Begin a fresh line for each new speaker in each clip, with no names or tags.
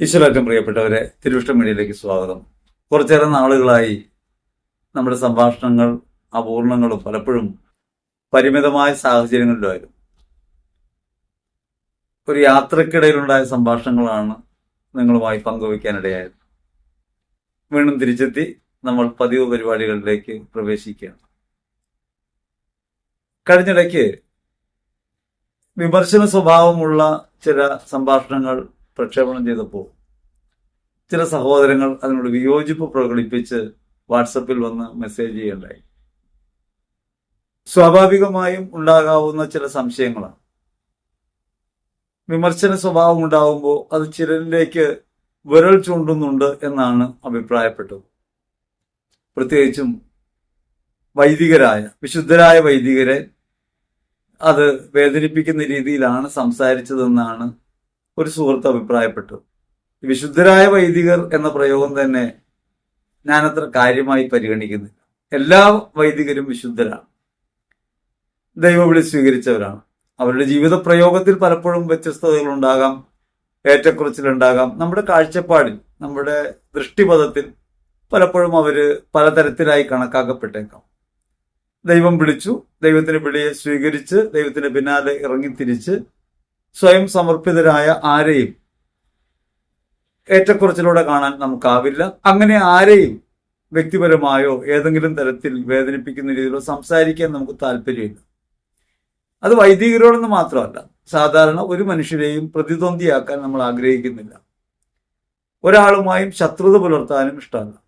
ഈശ്വരറ്റം പ്രിയപ്പെട്ടവരെ തിരുവിഷ്ടം മീഡിയയിലേക്ക് സ്വാഗതം. കുറച്ചേറെ നാളുകളായി നമ്മുടെ സംഭാഷണങ്ങൾ അപൂർണങ്ങളും പലപ്പോഴും പരിമിതമായ സാഹചര്യങ്ങളിലായിരുന്നു. ഒരു യാത്രക്കിടയിലുണ്ടായ സംഭാഷണങ്ങളാണ് നിങ്ങളുമായി പങ്കുവയ്ക്കാനിടയായത്. വീണ്ടും തിരിച്ചെത്തി നമ്മൾ പതിവ് പരിപാടികളിലേക്ക് പ്രവേശിക്കുകയാണ്. കഴിഞ്ഞിടയ്ക്ക് വിമർശന സ്വഭാവമുള്ള ചില സംഭാഷണങ്ങൾ പ്രക്ഷേപണം ചെയ്തപ്പോൾ ചില സഹോദരങ്ങൾ അതിനോട് വിയോജിപ്പ് പ്രകടിപ്പിച്ച് വാട്സപ്പിൽ വന്ന് മെസ്സേജ് ചെയ്യണ്ടായി. സ്വാഭാവികമായും ഉണ്ടാകാവുന്ന ചില സംശയങ്ങളാണ്. വിമർശന സ്വഭാവം ഉണ്ടാകുമ്പോൾ അത് ചിലരിലേക്ക് വിരൽ ചൂണ്ടുന്നുണ്ട് എന്നാണ് അഭിപ്രായപ്പെട്ടത്. പ്രത്യേകിച്ചും വൈദികരായ വിശുദ്ധരായ വൈദികരെ അത് വേദനിപ്പിക്കുന്ന രീതിയിലാണ് സംസാരിച്ചതെന്നാണ് ഒരു സുഹൃത്ത് അഭിപ്രായപ്പെട്ടു. വിശുദ്ധരായ വൈദികർ എന്ന പ്രയോഗം തന്നെ ഞാനത്ര കാര്യമായി പരിഗണിക്കുന്നില്ല. എല്ലാ വൈദികരും വിശുദ്ധരാണ്. ദൈവവിളി സ്വീകരിച്ചവരാണ്. അവരുടെ ജീവിത പ്രയോഗത്തിൽ പലപ്പോഴും വ്യത്യസ്തതകൾ ഉണ്ടാകാം ഏറ്റക്കുറച്ചിലുണ്ടാകാം നമ്മുടെ കാഴ്ചപ്പാടിൽ നമ്മുടെ ദൃഷ്ടിപഥത്തിൽ പലപ്പോഴും അവർ പലതരത്തിലായി കണക്കാക്കപ്പെട്ടേക്കാം. ദൈവം വിളിച്ചു ദൈവത്തിന് വിളിയെ സ്വീകരിച്ച് ദൈവത്തിന് പിന്നാലെ ഇറങ്ങിത്തിരിച്ച് സ്വയം സമർപ്പിതരായ ആരെയും ഏറ്റക്കുറച്ചിലൂടെ കാണാൻ നമുക്കാവില്ല. അങ്ങനെ ആരെയും വ്യക്തിപരമായോ ഏതെങ്കിലും തരത്തിൽ വേദനിപ്പിക്കുന്ന രീതിയിലോ സംസാരിക്കാൻ നമുക്ക് താല്പര്യമില്ല. അത് വൈദികരോടൊന്നും മാത്രമല്ല. സാധാരണ ഒരു മനുഷ്യരെയും പ്രതിദ്വന്ദിയാക്കാൻ നമ്മൾ ആഗ്രഹിക്കുന്നില്ല. ഒരാളുമായും ശത്രുത പുലർത്താനും ഇഷ്ടമല്ല.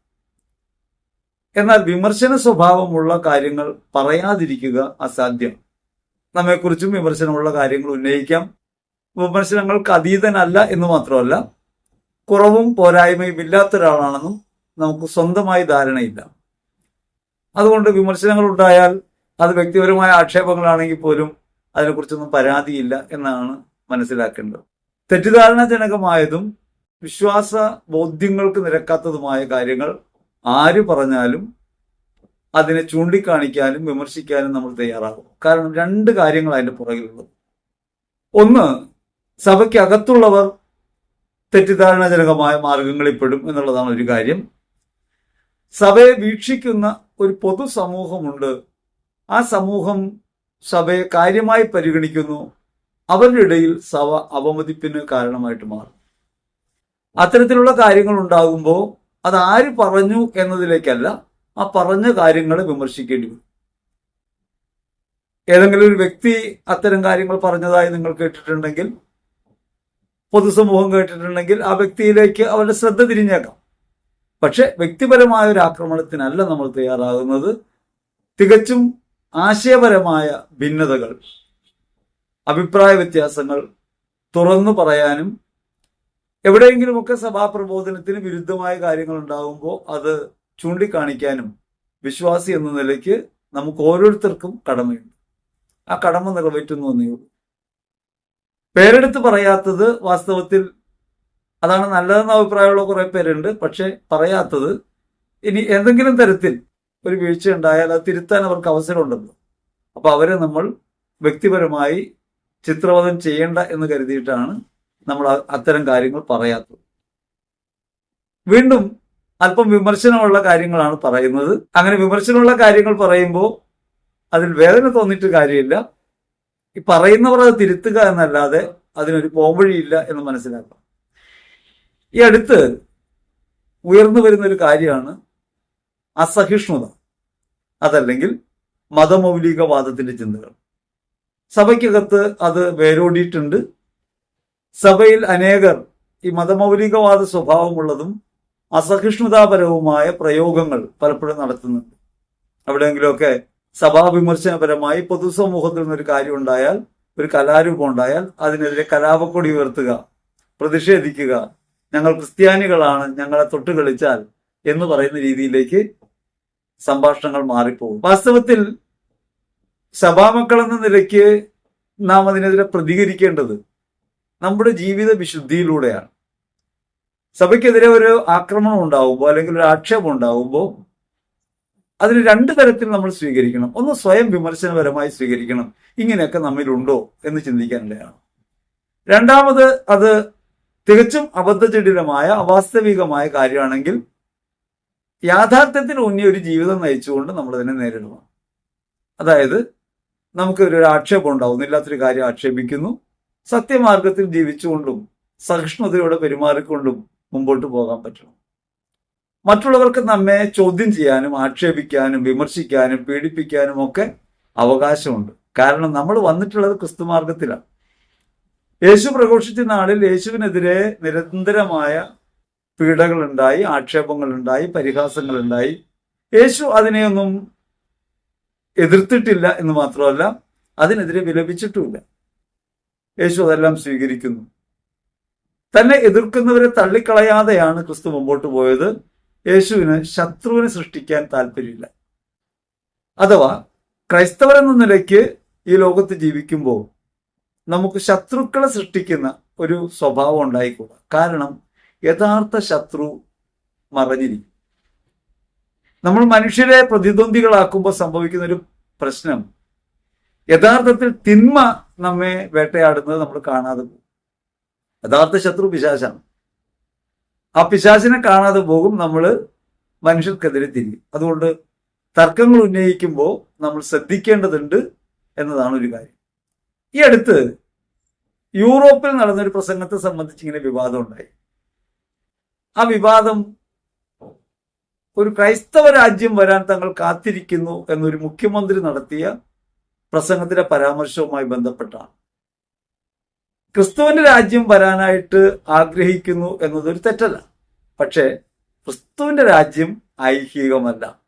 എന്നാൽ വിമർശന സ്വഭാവമുള്ള കാര്യങ്ങൾ പറയാതിരിക്കുക അസാധ്യം. നമ്മെക്കുറിച്ചും വിമർശനമുള്ള കാര്യങ്ങൾ ഉന്നയിക്കാം. വിമർശനങ്ങൾക്ക് അതീതനല്ല എന്ന് മാത്രമല്ല കുറവും പോരായ്മയും ഇല്ലാത്ത ഒരാളാണെന്നും നമുക്ക് സ്വന്തമായി ധാരണയില്ല. അതുകൊണ്ട് വിമർശനങ്ങൾ ഉണ്ടായാൽ അത് വ്യക്തിപരമായ ആക്ഷേപങ്ങളാണെങ്കിൽ പോലും അതിനെക്കുറിച്ചൊന്നും പരാതിയില്ല എന്നാണ് മനസ്സിലാക്കേണ്ടത്. തെറ്റിദ്ധാരണജനകമായതും വിശ്വാസ ബോധ്യങ്ങൾക്ക് നിരക്കാത്തതുമായ കാര്യങ്ങൾ ആര് പറഞ്ഞാലും അതിനെ ചൂണ്ടിക്കാണിക്കാനും വിമർശിക്കാനും നമ്മൾ തയ്യാറാകും. കാരണം രണ്ട് കാര്യങ്ങൾ അതിന്റെ പുറകിലുള്ളത്. ഒന്ന് സഭയ്ക്കകത്തുള്ളവർ തെറ്റിദ്ധാരണജനകമായ മാർഗങ്ങളിൽ പെടും എന്നുള്ളതാണ് ഒരു കാര്യം. സഭയെ വീക്ഷിക്കുന്ന ഒരു പൊതുസമൂഹമുണ്ട്. ആ സമൂഹം സഭയെ കാര്യമായി പരിഗണിക്കുന്നു. അവരുടെ ഇടയിൽ സഭ അവമതിപ്പിന് കാരണമായിട്ട് മാറും. അത്തരത്തിലുള്ള കാര്യങ്ങൾ ഉണ്ടാകുമ്പോൾ അത് ആര് പറഞ്ഞു എന്നതിലേക്കല്ല ആ പറഞ്ഞ കാര്യങ്ങളെ വിമർശിക്കേണ്ടി വരും. ഏതെങ്കിലും ഒരു വ്യക്തി അത്തരം കാര്യങ്ങൾ പറഞ്ഞതായി നിങ്ങൾ കേട്ടിട്ടുണ്ടെങ്കിൽ പൊതുസമൂഹം കേട്ടിട്ടുണ്ടെങ്കിൽ ആ വ്യക്തിയിലേക്ക് അവരുടെ ശ്രദ്ധ തിരിഞ്ഞേക്കാം. പക്ഷെ വ്യക്തിപരമായ ഒരു ആക്രമണത്തിനല്ല നമ്മൾ തയ്യാറാകുന്നത്. തികച്ചും ആശയപരമായ ഭിന്നതകൾ അഭിപ്രായ വ്യത്യാസങ്ങൾ തുറന്നു പറയാനും എവിടെയെങ്കിലുമൊക്കെ സഭാപ്രബോധനത്തിന് വിരുദ്ധമായ കാര്യങ്ങൾ ഉണ്ടാകുമ്പോൾ അത് ചൂണ്ടിക്കാണിക്കാനും വിശ്വാസി എന്ന നിലയ്ക്ക് നമുക്ക് ഓരോരുത്തർക്കും കടമയുണ്ട്. ആ കടമ നിറവേറ്റുന്നു എന്നേ ഉള്ളൂ. പേരെടുത്ത് പറയാത്തത് വാസ്തവത്തിൽ അതാണ് നല്ലതെന്ന അഭിപ്രായമുള്ള കുറെ പേരുണ്ട്. പക്ഷെ പറയാത്തത് ഇനി എന്തെങ്കിലും തരത്തിൽ ഒരു വീഴ്ച ഉണ്ടായാൽ അത് തിരുത്താൻ അവർക്ക് അവസരമുണ്ടല്ലോ. അപ്പൊ അവരെ നമ്മൾ വ്യക്തിപരമായി ചിത്രവധം ചെയ്യേണ്ട എന്ന് കരുതിയിട്ടാണ് നമ്മൾ അത്തരം കാര്യങ്ങൾ പറയാത്തത്. വീണ്ടും അല്പം വിമർശനമുള്ള കാര്യങ്ങളാണ് പറയുന്നത്. അങ്ങനെ വിമർശനമുള്ള കാര്യങ്ങൾ പറയുമ്പോൾ അതിൽ വേദന തോന്നിയിട്ട് കാര്യമില്ല. ഈ പറയുന്നവർ അത് തിരുത്തുക എന്നല്ലാതെ അതിനൊരു പോംവഴിയില്ല എന്ന് മനസ്സിലാക്കാം. ഈ അടുത്ത് ഉയർന്നു വരുന്ന ഒരു കാര്യമാണ് അസഹിഷ്ണുത. അതല്ലെങ്കിൽ മതമൗലികവാദത്തിന്റെ ചിന്തകൾ. സഭയ്ക്കകത്ത് അത് വേരോടിയിട്ടുണ്ട്. സഭയിൽ അനേകർ ഈ മതമൗലികവാദ സ്വഭാവമുള്ളതും അസഹിഷ്ണുതാപരവുമായ പ്രയോഗങ്ങൾ പലപ്പോഴും നടത്തുന്നുണ്ട്. എവിടെയെങ്കിലുമൊക്കെ സഭാവിമർശനപരമായി പൊതുസമൂഹത്തിൽ നിന്നൊരു കാര്യം ഉണ്ടായാൽ ഒരു കലാരൂപം ഉണ്ടായാൽ അതിനെതിരെ കലാപക്കൊടി ഉയർത്തുക പ്രതിഷേധിക്കുക. ഞങ്ങൾ ക്രിസ്ത്യാനികളാണ് ഞങ്ങളെ തൊട്ട് കളിച്ചാൽ എന്ന് പറയുന്ന രീതിയിലേക്ക് സംഭാഷണങ്ങൾ മാറിപ്പോകും. വാസ്തവത്തിൽ സഭാമക്കൾ എന്ന നിലയ്ക്ക് നാം അതിനെതിരെ പ്രതികരിക്കേണ്ടത് നമ്മുടെ ജീവിത വിശുദ്ധിയിലൂടെയാണ്. സഭയ്ക്കെതിരെ ഒരു ആക്രമണം ഉണ്ടാവുമ്പോൾ അല്ലെങ്കിൽ ഒരു ആക്ഷേപം ഉണ്ടാവുമ്പോൾ അതിന് രണ്ട് തരത്തിൽ നമ്മൾ സ്വീകരിക്കണം. ഒന്ന് സ്വയം വിമർശനപരമായി സ്വീകരിക്കണം. ഇങ്ങനെയൊക്കെ നമ്മിലുണ്ടോ എന്ന് ചിന്തിക്കാനിടയാണ് രണ്ടാമത് അത് തികച്ചും അബദ്ധജടിലമായ അവാസ്തവികമായ കാര്യമാണെങ്കിൽ യാഥാർത്ഥ്യത്തിന് ഊന്നിയ ഒരു ജീവിതം നയിച്ചുകൊണ്ട് നമ്മൾ അതിനെ നേരിടണം. അതായത് നമുക്ക് ഒരു ആക്ഷേപം ഉണ്ടാവും. ഇല്ലാത്തൊരു കാര്യം ആക്ഷേപിക്കുന്നു. സത്യമാർഗത്തിൽ ജീവിച്ചുകൊണ്ടും സഹിഷ്ണുതയോടെ പെരുമാറിക്കൊണ്ടും മുമ്പോട്ട് പോകാൻ പറ്റണം. മറ്റുള്ളവർക്ക് നമ്മെ ചോദ്യം ചെയ്യാനും ആക്ഷേപിക്കാനും വിമർശിക്കാനും പീഡിപ്പിക്കാനും ഒക്കെ അവകാശമുണ്ട്. കാരണം നമ്മൾ വന്നിട്ടുള്ളത് ക്രിസ്തുമാർഗത്തിലാണ്. യേശു പ്രഘോഷിച്ച നാളിൽ യേശുവിനെതിരെ നിരന്തരമായ പീഡകളുണ്ടായി ആക്ഷേപങ്ങളുണ്ടായി പരിഹാസങ്ങളുണ്ടായി. യേശു അതിനെയൊന്നും എതിർത്തിട്ടില്ല എന്ന് മാത്രമല്ല അതിനെതിരെ വിലപിച്ചിട്ടുമില്ല. യേശു അതെല്ലാം സ്വീകരിക്കുന്നു. തന്നെ എതിർക്കുന്നവരെ തള്ളിക്കളയാതെയാണ് ക്രിസ്തു മുമ്പോട്ട് പോയത്. യേശുവിന് ശത്രുവിനെ സൃഷ്ടിക്കാൻ താല്പര്യമില്ല. അഥവാ ക്രൈസ്തവരെന്ന നിലയ്ക്ക് ഈ ലോകത്ത് ജീവിക്കുമ്പോൾ നമുക്ക് ശത്രുക്കളെ സൃഷ്ടിക്കുന്ന ഒരു സ്വഭാവം ഉണ്ടായിക്കൂടാ. കാരണം യഥാർത്ഥ ശത്രു മറഞ്ഞിരിക്കും. നമ്മൾ മനുഷ്യരെ പ്രതിദ്വന്ദികളാക്കുമ്പോൾ സംഭവിക്കുന്ന ഒരു പ്രശ്നം യഥാർത്ഥത്തിൽ തിന്മ നമ്മെ വേട്ടയാടുന്നത് നമ്മൾ കാണാതെ പോകും. യഥാർത്ഥ ശത്രു പിശാചാണ് ആ പിശാചിനെ കാണാതെ പോകും നമ്മൾ മനുഷ്യർക്കെതിരെ തിരിയും. അതുകൊണ്ട് തർക്കങ്ങൾ ഉന്നയിക്കുമ്പോൾ നമ്മൾ ശ്രദ്ധിക്കേണ്ടതുണ്ട് എന്നതാണ് ഒരു കാര്യം. ഈ അടുത്ത് യൂറോപ്പിൽ നടന്നൊരു പ്രസംഗത്തെ സംബന്ധിച്ച് ഇങ്ങനെ വിവാദം ഉണ്ടായി. ആ വിവാദം ഒരു ക്രൈസ്തവ രാജ്യം വരാൻ തങ്ങൾ കാത്തിരിക്കുന്നു എന്നൊരു മുഖ്യമന്ത്രി നടത്തിയ പ്രസംഗത്തിന്റെ പരാമർശവുമായി ബന്ധപ്പെട്ടാണ്. ക്രിസ്തുവിന്റെ രാജ്യം വരാനായിട്ട് ആഗ്രഹിക്കുന്നു എന്നതൊരു തെറ്റല്ല. പക്ഷേ ക്രിസ്തുവിന്റെ രാജ്യം ഐഹികമല്ല.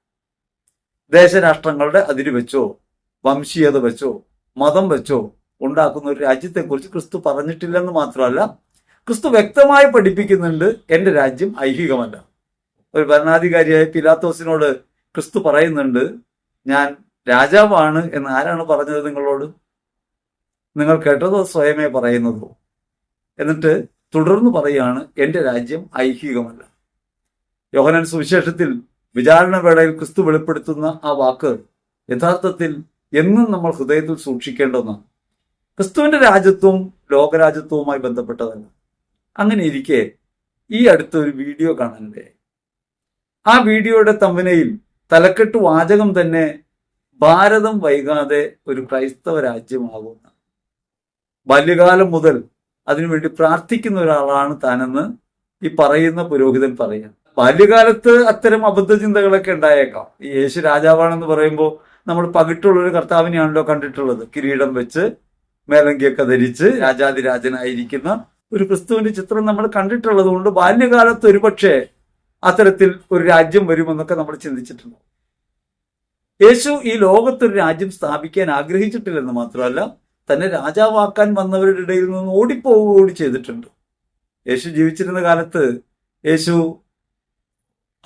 ദേശരാഷ്ട്രങ്ങളുടെ അതിര് വെച്ചോ വംശീയത വെച്ചോ മതം വെച്ചോ ഉണ്ടാക്കുന്ന ഒരു രാജ്യത്തെക്കുറിച്ച് ക്രിസ്തു പറഞ്ഞിട്ടില്ലെന്ന് മാത്രമല്ല ക്രിസ്തു വ്യക്തമായി പഠിപ്പിക്കുന്നുണ്ട് എന്റെ രാജ്യം ഐഹികമല്ല. ഒരു ഭരണാധികാരിയായ പിലാത്തോസിനോട് ക്രിസ്തു പറയുന്നുണ്ട് ഞാൻ രാജാവാണ് എന്ന് ആരാണ് പറഞ്ഞത് നിങ്ങളോട്? നിങ്ങൾ കേട്ടതോ സ്വയമേ പറയുന്നതോ. എന്നിട്ട് തുടർന്ന് പറയുകയാണ് എന്റെ രാജ്യം ഐഹികമല്ല. യോഹനൻ സുവിശേഷത്തിൽ വിചാരണ വേളയിൽ ക്രിസ്തു വെളിപ്പെടുത്തുന്ന ആ വാക്ക് യഥാർത്ഥത്തിൽ എന്നും നമ്മൾ ഹൃദയത്തിൽ സൂക്ഷിക്കേണ്ട ഒന്നാണ് ക്രിസ്തുവിന്റെ രാജ്യത്വവും ലോകരാജ്യത്വവുമായി ബന്ധപ്പെട്ടതല്ല. അങ്ങനെ ഇരിക്കെ ഈ അടുത്ത ഒരു വീഡിയോ കാണാനിടയായി ആ വീഡിയോയുടെ തമ്പനയിൽ തലക്കെട്ട് വാചകം തന്നെ ഭാരതം വൈകാതെ ഒരു ക്രൈസ്തവ രാജ്യമാകുന്ന ബാല്യകാലം മുതൽ അതിനുവേണ്ടി പ്രാർത്ഥിക്കുന്ന ഒരാളാണ് താനെന്ന് ഈ പറയുന്ന പുരോഹിതൻ പറയാം ബാല്യകാലത്ത് അത്തരം അബദ്ധ ചിന്തകളൊക്കെ ഉണ്ടായേക്കാം. ഈ യേശു രാജാവാണെന്ന് പറയുമ്പോൾ നമ്മൾ പകിട്ടുള്ള ഒരു കർത്താവിനെയാണല്ലോ കണ്ടിട്ടുള്ളത്. കിരീടം വെച്ച് മേലങ്കിയൊക്കെ ധരിച്ച് രാജാതിരാജനായിരിക്കുന്ന ഒരു ക്രിസ്തുവിന്റെ ചിത്രം നമ്മൾ കണ്ടിട്ടുള്ളത് കൊണ്ട് ബാല്യകാലത്ത് ഒരുപക്ഷെ അത്തരത്തിൽ ഒരു രാജ്യം വരുമെന്നൊക്കെ നമ്മൾ ചിന്തിച്ചിട്ടുണ്ട്. യേശു ഈ ലോകത്തൊരു രാജ്യം സ്ഥാപിക്കാൻ ആഗ്രഹിച്ചിട്ടില്ലെന്ന് മാത്രമല്ല തന്നെ രാജാവാക്കാൻ വന്നവരുടെ ഇടയിൽ നിന്ന് ഓടിപ്പോവുക കൂടി ചെയ്തിട്ടുണ്ട്. യേശു ജീവിച്ചിരുന്ന കാലത്ത് യേശു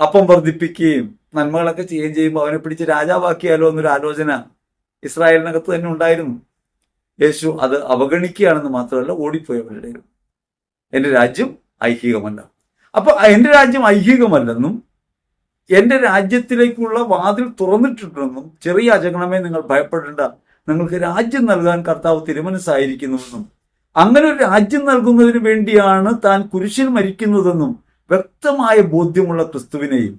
അപ്പം വർദ്ധിപ്പിക്കുകയും നന്മകളൊക്കെ ചെയ്യുകയും ചെയ്യുമ്പോൾ അവനെ പിടിച്ച് രാജാവാക്കിയാലോ എന്നൊരു ആലോചന ഇസ്രായേലിനകത്ത് തന്നെ ഉണ്ടായിരുന്നു. യേശു അത് അവഗണിക്കുകയാണെന്ന് മാത്രമല്ല ഓടിപ്പോയി അവരുടെ എന്റെ രാജ്യം ഐഹികമല്ല. അപ്പൊ എന്റെ രാജ്യം ഐഹികമല്ലെന്നും എന്റെ രാജ്യത്തിലേക്കുള്ള വാതിൽ തുറന്നിട്ടുണ്ടെന്നും ചെറിയ അജഗണമേ നിങ്ങൾ ഭയപ്പെടേണ്ട നിങ്ങൾക്ക് രാജ്യം നൽകാൻ കർത്താവ് തിരുമനസ്സായിരിക്കുന്നുവെന്നും അങ്ങനെ ഒരു രാജ്യം നൽകുന്നതിന് വേണ്ടിയാണ് താൻ കുരിശിൽ മരിക്കുന്നതെന്നും വ്യക്തമായ ബോധ്യമുള്ള ക്രിസ്തുവിനെയും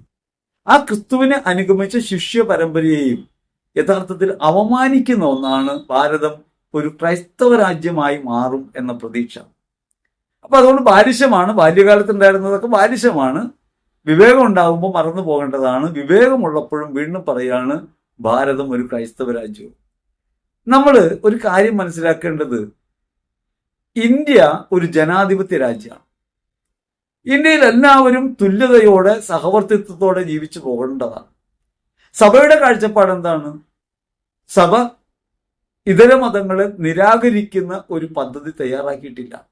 ആ ക്രിസ്തുവിനെ അനുഗമിച്ച ശിഷ്യ പരമ്പരയെയും യഥാർത്ഥത്തിൽ അവമാനിക്കുന്ന ഒന്നാണ് ഭാരതം ഒരു ക്രൈസ്തവ രാജ്യമായി മാറും എന്ന പ്രതീക്ഷ. അപ്പൊ അതുകൊണ്ട് ബാലിശമാണ് ബാല്യകാലത്ത് ഉണ്ടായിരുന്നതൊക്കെ ബാലിശമാണ്. വിവേകം ഉണ്ടാകുമ്പോൾ മറന്നു പോകേണ്ടതാണ് വിവേകമുള്ളപ്പോഴും വീണ്ടും പറയാണ് ഭാരതം ഒരു ക്രൈസ്തവ രാജ്യവും. നമ്മൾ ഒരു കാര്യം മനസ്സിലാക്കേണ്ടത് ഇന്ത്യ ഒരു ജനാധിപത്യ രാജ്യമാണ്. ഇന്ത്യയിൽ എല്ലാവരും തുല്യതയോടെ സഹവർത്തിത്വത്തോടെ ജീവിച്ചു പോകേണ്ടതാണ്. സഭയുടെ കാഴ്ചപ്പാട് എന്താണ്? സഭ ഇതര മതങ്ങളെ നിരാകരിക്കുന്ന ഒരു പദ്ധതി തയ്യാറാക്കിയിട്ടില്ല.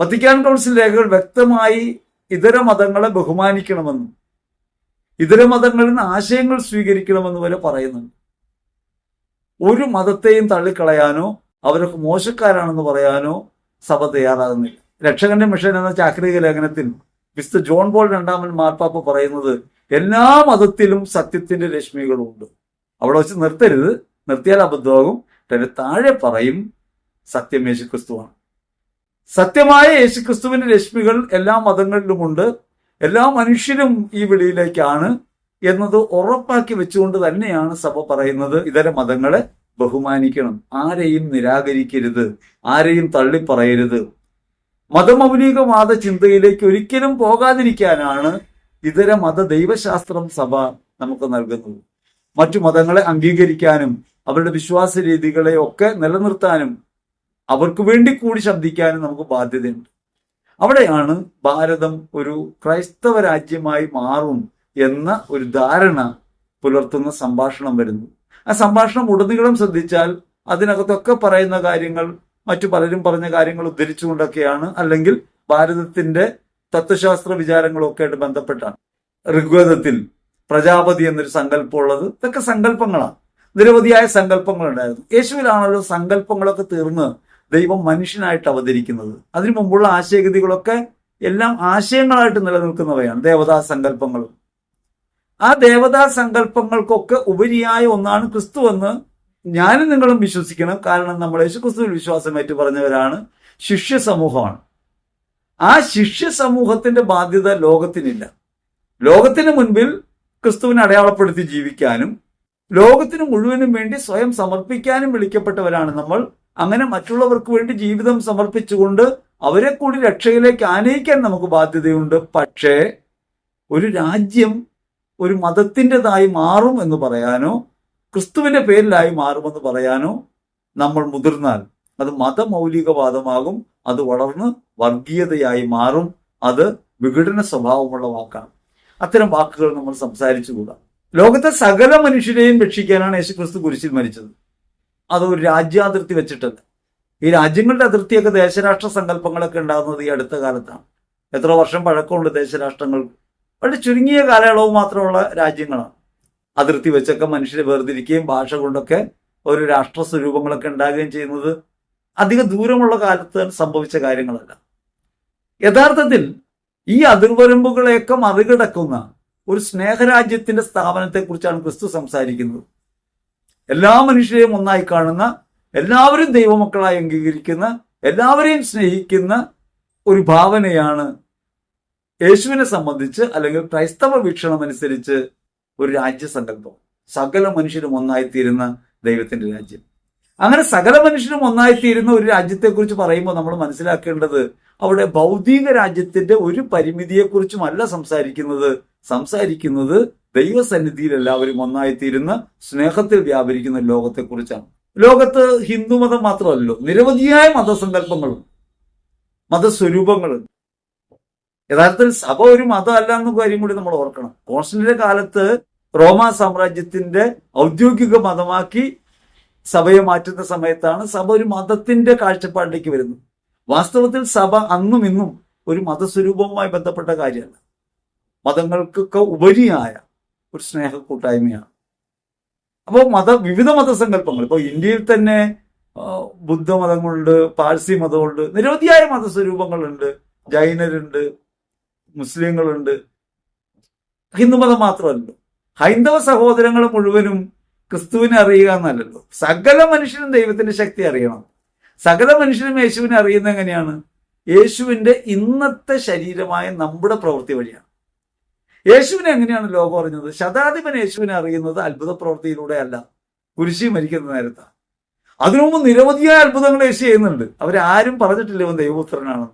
വത്തിക്കാൻ കൗൺസിൽ രേഖകൾ വ്യക്തമായി ഇതര മതങ്ങളെ ബഹുമാനിക്കണമെന്നും ഇതര മതങ്ങളിൽ നിന്ന് ആശയങ്ങൾ സ്വീകരിക്കണമെന്ന് വരെ പറയുന്നുണ്ട്. ഒരു മതത്തെയും തള്ളിക്കളയാനോ അവരൊക്കെ മോശക്കാരാണെന്ന് പറയാനോ സഭ തയ്യാറാകുന്നില്ല. രക്ഷകന്റെ മിഷൻ എന്ന ചാക്രിക ലേഖനത്തിൽ വിശുദ്ധ ജോൺ പോൾ രണ്ടാമൻ മാർപ്പാപ്പ പറയുന്നത് എല്ലാ മതത്തിലും സത്യത്തിന്റെ രശ്മികളുണ്ട്. അവിടെ വെച്ച് നിർത്തരുത്. നിർത്തിയാൽ അബദ്ധമാകും. തന്നെ താഴെ പറയും സത്യം യേശു ക്രിസ്തുവാണ് സത്യമായ യേശുക്രിസ്തുവിന്റെ രശ്മികൾ എല്ലാ മതങ്ങളിലുമുണ്ട്. എല്ലാ മനുഷ്യരും ഈ വിളിയിലേക്കാണ്. എന്നത് ഉറപ്പാക്കി വെച്ചുകൊണ്ട് തന്നെയാണ് സഭ പറയുന്നത്. ഇതര മതങ്ങളെ ബഹുമാനിക്കണം. ആരെയും നിരാകരിക്കരുത്. ആരെയും തള്ളിപ്പറയരുത്. മതമൗലികവാദ ചിന്തയിലേക്ക് ഒരിക്കലും പോകാതിരിക്കാനാണ് ഇതര മത ദൈവശാസ്ത്രം സഭ നമുക്ക് നൽകുന്നത്. മറ്റു മതങ്ങളെ അംഗീകരിക്കാനും അവരുടെ വിശ്വാസ രീതികളെ ഒക്കെ നിലനിർത്താനും അവർക്ക് വേണ്ടി കൂടി ശബ്ദിക്കാനും നമുക്ക് ബാധ്യതയുണ്ട്. അവിടെയാണ് ഭാരതം ഒരു ക്രൈസ്തവ രാജ്യമായി മാറും എന്ന ഒരു ധാരണ പുലർത്തുന്ന സംഭാഷണം വരുന്നു. ആ സംഭാഷണം ഉടനീളം ശ്രദ്ധിച്ചാൽ അതിനകത്തൊക്കെ പറയുന്ന കാര്യങ്ങൾ മറ്റു പലരും പറഞ്ഞ കാര്യങ്ങൾ ഉദ്ധരിച്ചുകൊണ്ടൊക്കെയാണ് അല്ലെങ്കിൽ ഭാരതത്തിന്റെ തത്വശാസ്ത്ര വിചാരങ്ങളൊക്കെ ആയിട്ട് ബന്ധപ്പെട്ടാണ്. ഋഗ്വേദത്തിൽ പ്രജാപതി എന്നൊരു സങ്കല്പം ഉള്ളത് ഇതൊക്കെ സങ്കല്പങ്ങളാണ്. നിരവധിയായ സങ്കല്പങ്ങൾ ഉണ്ടായിരുന്നു യേശുവിലാണല്ലോ സങ്കല്പങ്ങളൊക്കെ തീർന്ന് ദൈവം മനുഷ്യനായിട്ട് അവതരിക്കുന്നത്. അതിനു മുമ്പുള്ള ആശയഗതികളൊക്കെ എല്ലാം ആശയങ്ങളായിട്ട് നിലനിൽക്കുന്നവയാണ് ദേവതാ സങ്കല്പങ്ങളും. ആ ദേവതാ സങ്കല്പങ്ങൾക്കൊക്കെ ഉപരിയായ ഒന്നാണ് ക്രിസ്തു എന്ന് ഞാനും നിങ്ങളും വിശ്വസിക്കണം. കാരണം നമ്മൾ ക്രിസ്തുവിൽ വിശ്വാസമേറ്റ് പറഞ്ഞവരാണ്. ശിഷ്യ സമൂഹമാണ് ആ ശിഷ്യ സമൂഹത്തിന്റെ ബാധ്യത ലോകത്തിനില്ല. ലോകത്തിന് മുൻപിൽ ക്രിസ്തുവിനെ അടയാളപ്പെടുത്തി ജീവിക്കാനും ലോകത്തിന് മുഴുവനും വേണ്ടി സ്വയം സമർപ്പിക്കാനും വിളിക്കപ്പെട്ടവരാണ് നമ്മൾ. അങ്ങനെ മറ്റുള്ളവർക്ക് വേണ്ടി ജീവിതം സമർപ്പിച്ചുകൊണ്ട് അവരെ കൂടി രക്ഷയിലേക്ക് ആനയിക്കാൻ നമുക്ക് ബാധ്യതയുണ്ട്. പക്ഷേ ഒരു രാജ്യം ഒരു മതത്തിന്റെതായി മാറും എന്ന് പറയാനോ ക്രിസ്തുവിന്റെ പേരിലായി മാറുമെന്ന് പറയാനോ നമ്മൾ മുതിർന്നാൽ അത് മതമൗലികവാദമാകും അത് വളർന്ന് വർഗീയതയായി മാറും അത് വിഘടന സ്വഭാവമുള്ള വാക്കാണ് അത്തരം വാക്കുകൾ നമ്മൾ സംസാരിച്ചുകൂടാ ലോകത്തെ സകല മനുഷ്യരെയും രക്ഷിക്കാനാണ് യേശു ക്രിസ്തു കുരിശിൽ മരിച്ചത്. അത് ഒരു രാജ്യാതിർത്തി വെച്ചിട്ടല്ല. ഈ രാജ്യങ്ങളുടെ അതിർത്തിയൊക്കെ ദേശരാഷ്ട്ര സങ്കല്പങ്ങളൊക്കെ ഉണ്ടാകുന്നത് ഈ അടുത്ത കാലത്താണ്. എത്ര വർഷം പഴക്കമുണ്ട് ദേശരാഷ്ട്രങ്ങൾ വളരെ ചുരുങ്ങിയ കാലയളവ് മാത്രമുള്ള രാജ്യങ്ങളാണ്. അതിർത്തി വെച്ചൊക്കെ മനുഷ്യരെ വേർതിരിക്കുകയും ഭാഷ കൊണ്ടൊക്കെ ഒരു രാഷ്ട്ര സ്വരൂപങ്ങളൊക്കെ ഉണ്ടാകുകയും ചെയ്യുന്നത് അധിക ദൂരമുള്ള കാലത്ത് സംഭവിച്ച കാര്യങ്ങളല്ല. യഥാർത്ഥത്തിൽ ഈ അതിർവരമ്പുകളെയൊക്കെ മറികടക്കുന്ന ഒരു സ്നേഹരാജ്യത്തിന്റെ സ്ഥാപനത്തെക്കുറിച്ചാണ് ക്രിസ്തു സംസാരിക്കുന്നത്. എല്ലാ മനുഷ്യരെയും ഒന്നായി കാണുന്ന എല്ലാവരും ദൈവമക്കളായി അംഗീകരിക്കുന്ന എല്ലാവരെയും സ്നേഹിക്കുന്ന ഒരു ഭാവനയാണ് യേശുവിനെ സംബന്ധിച്ച് അല്ലെങ്കിൽ ക്രൈസ്തവ വീക്ഷണം അനുസരിച്ച് ഒരു രാജ്യസങ്കല്പം. സകല മനുഷ്യരും ഒന്നായിത്തീരുന്ന ദൈവത്തിന്റെ രാജ്യം. അങ്ങനെ സകല മനുഷ്യരും ഒന്നായിത്തീരുന്ന ഒരു രാജ്യത്തെക്കുറിച്ച് പറയുമ്പോൾ നമ്മൾ മനസ്സിലാക്കേണ്ടത് അവിടെ ഭൗതിക രാജ്യത്തിന്റെ ഒരു പരിമിതിയെക്കുറിച്ചുമല്ല സംസാരിക്കുന്നത്. സംസാരിക്കുന്നത് ദൈവസന്നിധിയിൽ എല്ലാവരും ഒന്നായിത്തീരുന്ന സ്നേഹത്തിൽ വ്യാപരിക്കുന്ന ലോകത്തെക്കുറിച്ചാണ്. ലോകത്ത് ഹിന്ദുമതം മാത്രമല്ലല്ലോ നിരവധിയായ മതസങ്കല്പങ്ങളും മതസ്വരൂപങ്ങളും. യഥാർത്ഥത്തിൽ സഭ ഒരു മതമല്ല എന്ന കാര്യം കൂടി നമ്മൾ ഓർക്കണം. കോൺസ്റ്റന്റിന്റെ കാലത്ത് റോമ സാമ്രാജ്യത്തിന്റെ ഔദ്യോഗിക മതമാക്കി സഭയെ മാറ്റുന്ന സമയത്താണ് സഭ ഒരു മതത്തിന്റെ കാഴ്ചപ്പാടിലേക്ക് വരുന്നത്. വാസ്തവത്തിൽ സഭ അന്നും ഇന്നും ഒരു മതസ്വരൂപവുമായി ബന്ധപ്പെട്ട കാര്യമല്ല. മതങ്ങൾക്കൊക്കെ ഉപരിയായ ഒരു സ്നേഹ കൂട്ടായ്മയാണ് അപ്പോൾ മത വിവിധ മതസങ്കല്പങ്ങൾ ഇപ്പോൾ ഇന്ത്യയിൽ തന്നെ ബുദ്ധമതങ്ങളുണ്ട് പാഴ്സി മതമുണ്ട് നിരവധിയായ മതസ്വരൂപങ്ങളുണ്ട് ജൈനരുണ്ട് മുസ്ലിങ്ങളുണ്ട്. ഹിന്ദുമതം മാത്രമല്ല ഹൈന്ദവ സഹോദരങ്ങൾ മുഴുവനും ക്രിസ്തുവിനെ അറിയുക എന്നല്ലല്ലോ. സകല മനുഷ്യനും ദൈവത്തിന്റെ ശക്തി അറിയണം. സകല മനുഷ്യനും യേശുവിനെ അറിയുന്നത് എങ്ങനെയാണ്? യേശുവിന്റെ ഇന്നത്തെ ശരീരമായ നമ്മുടെ പ്രവൃത്തി വഴിയാണ്. യേശുവിനെ എങ്ങനെയാണ് ലോകം അറിഞ്ഞത്? ശതാധിപൻ യേശുവിനെ അറിയുന്നത് അത്ഭുത പ്രവൃത്തിയിലൂടെ അല്ല. കുരിശി മരിക്കുന്ന നേരത്താണ് അതിനു മുമ്പ് നിരവധിയായ അത്ഭുതങ്ങൾ യേശു ചെയ്യുന്നുണ്ട്. അവരാരും പറഞ്ഞിട്ടില്ല ഇവൻ ദൈവപുത്രനാണെന്ന്.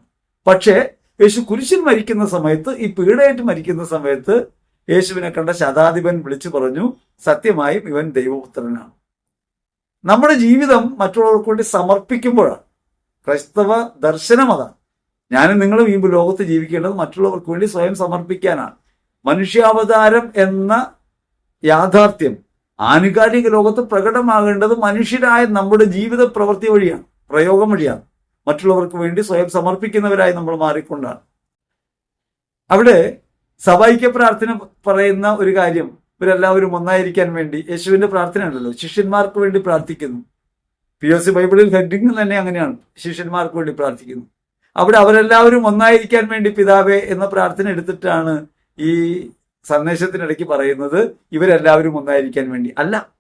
പക്ഷേ യേശു കുരിശിൽ മരിക്കുന്ന സമയത്ത് ഈ പീഡയായിട്ട് മരിക്കുന്ന സമയത്ത് യേശുവിനെ കണ്ട ശതാധിപൻ വിളിച്ചു പറഞ്ഞു സത്യമായും ഇവൻ ദൈവപുത്രനാണ്. നമ്മുടെ ജീവിതം മറ്റുള്ളവർക്ക് വേണ്ടി സമർപ്പിക്കുമ്പോഴാണ്. ക്രൈസ്തവ ദർശനം അതാണ്. ഞാനും നിങ്ങളും ഈ ലോകത്ത് ജീവിക്കേണ്ടത് മറ്റുള്ളവർക്ക് വേണ്ടി സ്വയം സമർപ്പിക്കാനാണ്. മനുഷ്യാവതാരം എന്ന യാഥാർത്ഥ്യം ആനുകാലിക ലോകത്ത് പ്രകടമാകേണ്ടത് മനുഷ്യരായ നമ്മുടെ ജീവിത പ്രവൃത്തി വഴിയാണ് പ്രയോഗം വഴിയാണ്. മറ്റുള്ളവർക്ക് വേണ്ടി സ്വയം സമർപ്പിക്കുന്നവരായി നമ്മൾ മാറിക്കൊണ്ടാണ്. അവിടെ സവായിക്ക പ്രാർത്ഥന പറയുന്ന ഒരു കാര്യം ഇവരെല്ലാവരും ഒന്നായിരിക്കാൻ വേണ്ടി യേശുവിന്റെ പ്രാർത്ഥന ഉണ്ടല്ലോ ശിഷ്യന്മാർക്ക് വേണ്ടി പ്രാർത്ഥിക്കുന്നു. പി ഒ സി ബൈബിളിൽ ഹെഡിങ് തന്നെ അങ്ങനെയാണ്. ശിഷ്യന്മാർക്ക് വേണ്ടി പ്രാർത്ഥിക്കുന്നു. അവിടെ അവരെല്ലാവരും ഒന്നായിരിക്കാൻ വേണ്ടി പിതാവേ എന്ന പ്രാർത്ഥന എടുത്തിട്ടാണ് ഈ സന്ദേശത്തിനിടയ്ക്ക് പറയുന്നത്. ഇവരെല്ലാവരും ഒന്നായിരിക്കാൻ വേണ്ടി. അല്ല.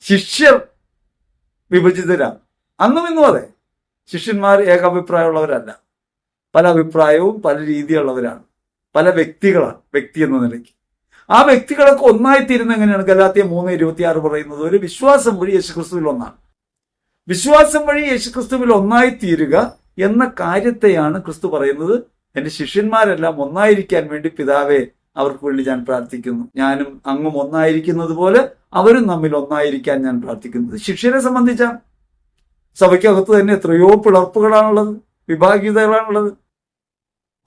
ശിഷ്യർ വിഭജിതരാണ്. അന്നും ഇന്നും അതെ. ശിഷ്യന്മാർ ഏകാഭിപ്രായമുള്ളവരല്ല. പല അഭിപ്രായവും പല രീതിയുള്ളവരാണ് പല വ്യക്തികളാണ് വ്യക്തി എന്ന നിലയ്ക്ക്. ആ വ്യക്തികളൊക്കെ ഒന്നായി തീരുന്ന എങ്ങനെയാണ്? ഗലാത്തിയ മൂന്ന് ഇരുപത്തിയാറ് പറയുന്നത് ഒരു വിശ്വാസം വഴി യേശുക്രിസ്തുവിൽ ഒന്നാണ്. വിശ്വാസം വഴി യേശുക്രിസ്തുവിൽ ഒന്നായി തീരുക എന്ന കാര്യത്തെയാണ് ക്രിസ്തു പറയുന്നത്. എന്റെ ശിഷ്യന്മാരെല്ലാം ഒന്നായിരിക്കാൻ വേണ്ടി പിതാവെ അവർക്ക് വേണ്ടി ഞാൻ പ്രാർത്ഥിക്കുന്നു. ഞാനും അങ്ങും ഒന്നായിരിക്കുന്നത് പോലെ അവരും തമ്മിൽ ഒന്നായിരിക്കാൻ ഞാൻ പ്രാർത്ഥിക്കുന്നത്. ശിഷ്യരെ സംബന്ധിച്ച സഭയ്ക്കകത്ത് തന്നെ എത്രയോ പിളർപ്പുകളാണുള്ളത് വിഭാഗീയതകളാണുള്ളത്.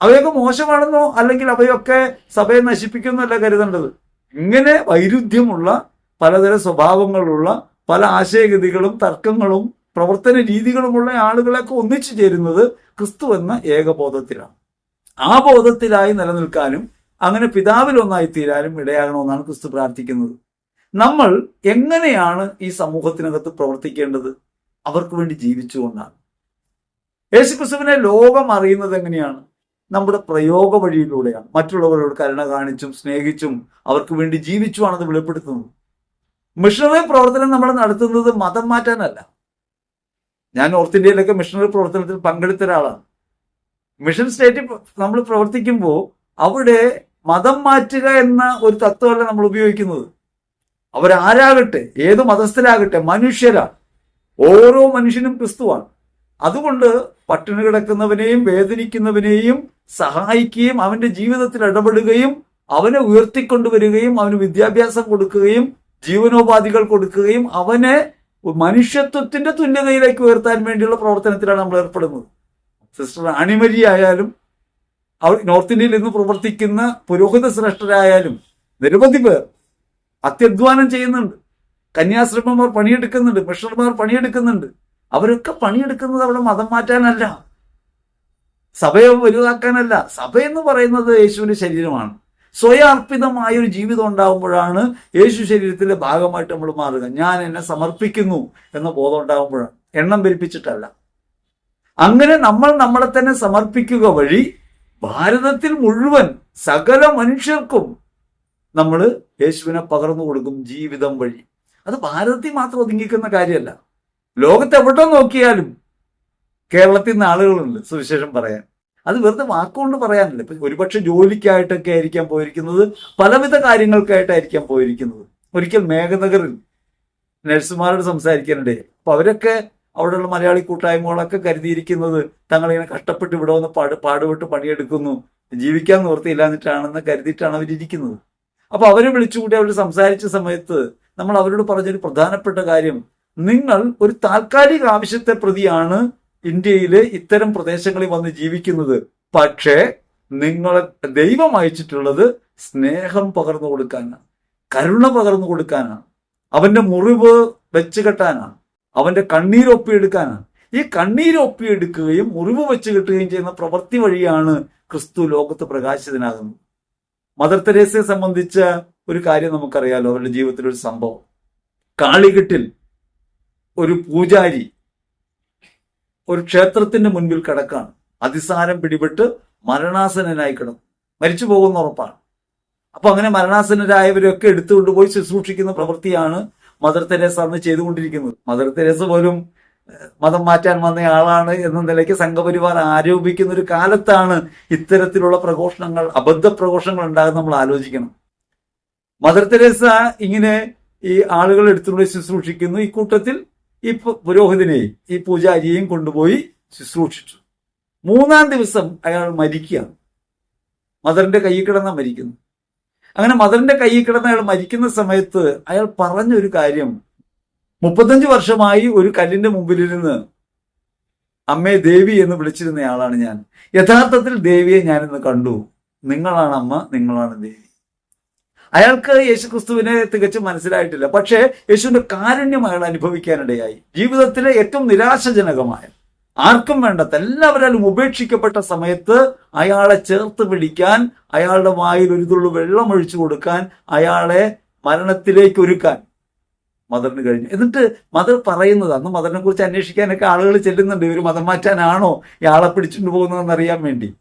അവയൊക്കെ മോശമാണെന്നോ അല്ലെങ്കിൽ അവയൊക്കെ സഭയെ നശിപ്പിക്കുന്നല്ല കരുതേണ്ടത്. ഇങ്ങനെ വൈരുദ്ധ്യമുള്ള പലതരം സ്വഭാവങ്ങളുള്ള പല ആശയഗതികളും തർക്കങ്ങളും പ്രവർത്തന രീതികളുമുള്ള ആളുകളൊക്കെ ഒന്നിച്ചു ചേരുന്നത് ക്രിസ്തു എന്ന ഏകബോധത്തിലാണ്. ആ ബോധത്തിലായി നിലനിൽക്കാനും അങ്ങനെ പിതാവിൽ ഒന്നായി തീരാനും ഇടയാകണമെന്നാണ് ക്രിസ്തു പ്രാർത്ഥിക്കുന്നത്. നമ്മൾ എങ്ങനെയാണ് ഈ സമൂഹത്തിനകത്ത് പ്രവർത്തിക്കേണ്ടത്? അവർക്ക് വേണ്ടി ജീവിച്ചുകൊണ്ടാണ് യേശുക്രിസ്തുവിനെ ലോകം അറിയുന്നത് എങ്ങനെയാണ്? നമ്മുടെ പ്രയോഗ വഴിയിലൂടെയാണ്. മറ്റുള്ളവരോട് കരുണ കാണിച്ചും സ്നേഹിച്ചും അവർക്ക് വേണ്ടി ജീവിച്ചുമാണ് അത് വെളിപ്പെടുത്തുന്നത്. മിഷണറി പ്രവർത്തനം നമ്മൾ നടത്തുന്നത് മതം മാറ്റാനല്ല. ഞാൻ നോർത്ത് ഇന്ത്യയിലൊക്കെ മിഷണറി പ്രവർത്തനത്തിൽ പങ്കെടുത്ത ഒരാളാണ്. മിഷൻ സ്റ്റേറ്റിൽ നമ്മൾ പ്രവർത്തിക്കുമ്പോൾ അവിടെ മതം മാറ്റുക എന്ന ഒരു തത്വമല്ല നമ്മൾ ഉപയോഗിക്കുന്നത്. അവരാരാകട്ടെ ഏത് മതസ്ഥരാകട്ടെ മനുഷ്യരാണ് ഓരോ മനുഷ്യനും ക്രിസ്തുവാണ്. അതുകൊണ്ട് പട്ടിണി കിടക്കുന്നവനെയും വേദനിക്കുന്നവനെയും സഹായിക്കുകയും അവന്റെ ജീവിതത്തിൽ ഇടപെടുകയും അവനെ ഉയർത്തിക്കൊണ്ടുവരികയും അവന് വിദ്യാഭ്യാസം കൊടുക്കുകയും ജീവനോപാധികൾ കൊടുക്കുകയും അവനെ മനുഷ്യത്വത്തിന്റെ തുല്യതയിലേക്ക് ഉയർത്താൻ വേണ്ടിയുള്ള പ്രവർത്തനത്തിലാണ് നമ്മൾ ഏർപ്പെടുന്നത്. സിസ്റ്റർ അണിമരി ആയാലും അവർ നോർത്ത് ഇന്ത്യയിൽ ഇന്ന് പ്രവർത്തിക്കുന്ന പുരോഹിത ശ്രേഷ്ഠരായാലും നിരവധി പേർ അത്യധ്വാനം ചെയ്യുന്നുണ്ട്. കന്യാശ്രമന്മാർ പണിയെടുക്കുന്നുണ്ട് മിഷണർമാർ പണിയെടുക്കുന്നുണ്ട്. അവരൊക്കെ പണിയെടുക്കുന്നത് അവിടെ മതം മാറ്റാനല്ല. സഭയെ വലുതാക്കാനല്ല. സഭ എന്ന് പറയുന്നത് യേശുവിന്റെ ശരീരമാണ്. സ്വയാർപ്പിതമായ ഒരു ജീവിതം ഉണ്ടാകുമ്പോഴാണ് യേശു ശരീരത്തിന്റെ ഭാഗമായിട്ട് നമ്മൾ മാറുക. ഞാൻ എന്നെ സമർപ്പിക്കുന്നു എന്ന ബോധം ഉണ്ടാകുമ്പോഴാണ്. എണ്ണം പെരുപ്പിച്ചിട്ടല്ല. അങ്ങനെ നമ്മൾ നമ്മളെ തന്നെ സമർപ്പിക്കുക വഴി ഭാരതത്തിൽ മുഴുവൻ സകല മനുഷ്യർക്കും നമ്മൾ യേശുവിനെ പകർന്നു കൊടുക്കും ജീവിതം വഴി. അത് ഭാരതത്തിൽ മാത്രം ഒതുങ്ങിക്കുന്ന കാര്യമല്ല. ലോകത്ത് എവിടെ നോക്കിയാലും കേരളത്തിൽ നിന്ന് ആളുകളുണ്ട് സുവിശേഷം പറയാൻ. അത് വെറുതെ വാക്കുകൊണ്ട് പറയാനില്ല. ഇപ്പൊ ഒരുപക്ഷെ ജോലിക്കായിട്ടൊക്കെ ആയിരിക്കാൻ പോയിരിക്കുന്നത് പലവിധ കാര്യങ്ങൾക്കായിട്ടായിരിക്കാൻ പോയിരിക്കുന്നത്. ഒരിക്കൽ മേഘനഗറിൽ നഴ്സുമാരോട് സംസാരിക്കാനിടയിൽ. അപ്പൊ അവരൊക്കെ അവിടെയുള്ള മലയാളി കൂട്ടായ്മകളൊക്കെ കരുതിയിരിക്കുന്നത് തങ്ങളിങ്ങനെ കഷ്ടപ്പെട്ട് ഇവിടെ വന്ന് പാട് പാടുപെട്ട് പണിയെടുക്കുന്നു ജീവിക്കാൻ നിവൃത്തിയില്ല എന്നിട്ടാണെന്ന് കരുതിയിട്ടാണ് അവരിരിക്കുന്നത്. അപ്പൊ അവരെ വിളിച്ചുകൂടി അവർ സംസാരിച്ച സമയത്ത് നമ്മൾ അവരോട് പറഞ്ഞൊരു പ്രധാനപ്പെട്ട കാര്യം നിങ്ങൾ ഒരു താൽക്കാലിക ആവശ്യത്തെ പ്രതിയാണ് ഇന്ത്യയിലെ ഇത്തരം പ്രദേശങ്ങളിൽ വന്ന് ജീവിക്കുന്നത്. പക്ഷേ നിങ്ങളെ ദൈവം അയച്ചിട്ടുള്ളത് സ്നേഹം പകർന്നു കൊടുക്കാനാണ് കരുണ പകർന്നു കൊടുക്കാനാണ് അവന്റെ മുറിവ് വെച്ച് കെട്ടാനാണ് അവന്റെ കണ്ണീരൊപ്പിയെടുക്കാനാണ് ഈ കണ്ണീരൊപ്പിയെടുക്കുകയും മുറിവ് വെച്ച് കെട്ടുകയും ചെയ്യുന്ന പ്രവൃത്തി വഴിയാണ് ക്രിസ്തു ലോകത്ത് പ്രകാശിതനാകുന്നത്. മദർ തെരേസയെ സംബന്ധിച്ച ഒരു കാര്യം നമുക്കറിയാലോ അവരുടെ ജീവിതത്തിൽ ഒരു സംഭവം. കാളികെട്ടിൽ ഒരു പൂജാരി ഒരു ക്ഷേത്രത്തിന്റെ മുൻപിൽ കിടക്കാണ്. അതിസാരം പിടിപെട്ട് മരണാസനനായി കിടന്നു. മരിച്ചു പോകുന്ന ഉറപ്പാണ്. അപ്പൊ അങ്ങനെ മരണാസനരായവരൊക്കെ എടുത്തുകൊണ്ടുപോയി ശുശ്രൂഷിക്കുന്ന പ്രവൃത്തിയാണ് മദർ തെരേസ അന്ന് ചെയ്തുകൊണ്ടിരിക്കുന്നത്. മദർ തെരേസ പോലും മതം മാറ്റാൻ വന്ന ആളാണ് എന്ന നിലയ്ക്ക് സംഘപരിവാർ ആരോപിക്കുന്ന ഒരു കാലത്താണ് ഇത്തരത്തിലുള്ള പ്രഘോഷണങ്ങൾ അബദ്ധ പ്രഘോഷണങ്ങൾ ഉണ്ടാകുന്ന നമ്മൾ ആലോചിക്കണം. മദർ തെരേസ ഇങ്ങനെ ഈ ആളുകൾ എടുത്തുകൊണ്ട് ശുശ്രൂഷിക്കുന്നു. ഈ കൂട്ടത്തിൽ ഈ പുരോഹിതനെയും ഈ പൂജാരിയെയും കൊണ്ടുപോയി ശുശ്രൂഷിച്ചു. മൂന്നാം ദിവസം അയാൾ മരിക്കുകയാണ്. മദറിന്റെ കയ്യിൽ കിടന്ന മരിക്കുന്നു അങ്ങനെ മദറിന്റെ കയ്യിൽ കിടന്ന അയാൾ മരിക്കുന്ന സമയത്ത് അയാൾ പറഞ്ഞൊരു കാര്യം. മുപ്പത്തഞ്ച് വർഷമായി ഒരു കല്ലിന്റെ മുമ്പിലിരുന്ന് അമ്മേ ദേവി എന്ന് വിളിച്ചിരുന്നയാളാണ് ഞാൻ. യഥാർത്ഥത്തിൽ ദേവിയെ ഞാനിന്ന് കണ്ടു. നിങ്ങളാണ് അമ്മ നിങ്ങളാണ് ദേവി. അയാൾക്ക് യേശു ക്രിസ്തുവിനെ തികച്ചും മനസ്സിലായിട്ടില്ല. പക്ഷേ യേശുവിന്റെ കാരുണ്യം അയാൾ അനുഭവിക്കാനിടയായി. ജീവിതത്തിലെ ഏറ്റവും നിരാശജനകമായ ആർക്കും വേണ്ടാത്ത എല്ലാവരും ഉപേക്ഷിക്കപ്പെട്ട സമയത്ത് അയാളെ ചേർത്ത് പിടിക്കാൻ അയാളുടെ വായിൽ ഒരു തുള്ളു വെള്ളം ഒഴിച്ചു കൊടുക്കാൻ അയാളെ മരണത്തിലേക്ക് ഒരുക്കാൻ മദറിന് കഴിഞ്ഞു. എന്നിട്ട് മദർ പറയുന്നത് അന്ന് മദറിനെ കുറിച്ച് അന്വേഷിക്കാനൊക്കെ ആളുകൾ ചെല്ലുന്നുണ്ട്. ഇവർ മതം മാറ്റാനാണോ? ഇയാളെ പിടിച്ചുകൊണ്ട് പോകുന്നതെന്ന് അറിയാൻ വേണ്ടി.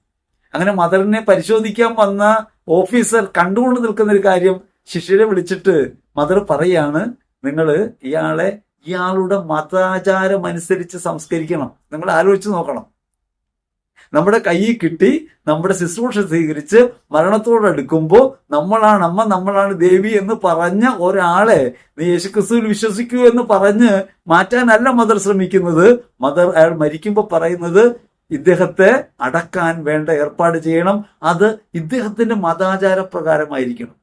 അങ്ങനെ മദറിനെ പരിശോധിക്കാൻ വന്ന ഓഫീസർ കണ്ടുകൊണ്ട് നിൽക്കുന്ന ഒരു കാര്യം ശിഷ്യരെ വിളിച്ചിട്ട് മദർ പറയാണ് നിങ്ങൾ ഇയാളെ ഇയാളുടെ മതാചാരം അനുസരിച്ച് സംസ്കരിക്കണം. നിങ്ങൾ ആലോചിച്ച് നോക്കണം. നമ്മുടെ കയ്യിൽ കിട്ടി നമ്മുടെ ശുശ്രൂഷ സ്വീകരിച്ച് മരണത്തോടടുക്കുമ്പോൾ നമ്മളാണ് അമ്മ നമ്മളാണ് ദേവി എന്ന് പറഞ്ഞ ഒരാളെ നീ യേശുക്രിസ്തുവിൽ വിശ്വസിക്കൂ എന്ന് പറഞ്ഞ് മാറ്റാനല്ല മദർ ശ്രമിക്കുന്നത്. മദർ അയാൾ മരിക്കുമ്പോൾ പറയുന്നത് ഇദ്ദേഹത്തെ അടക്കാൻ വേണ്ട ഏർപ്പാട് ചെയ്യണം. അത് ഇദ്ദേഹത്തിന്റെ മതാചാര പ്രകാരമായിരിക്കണം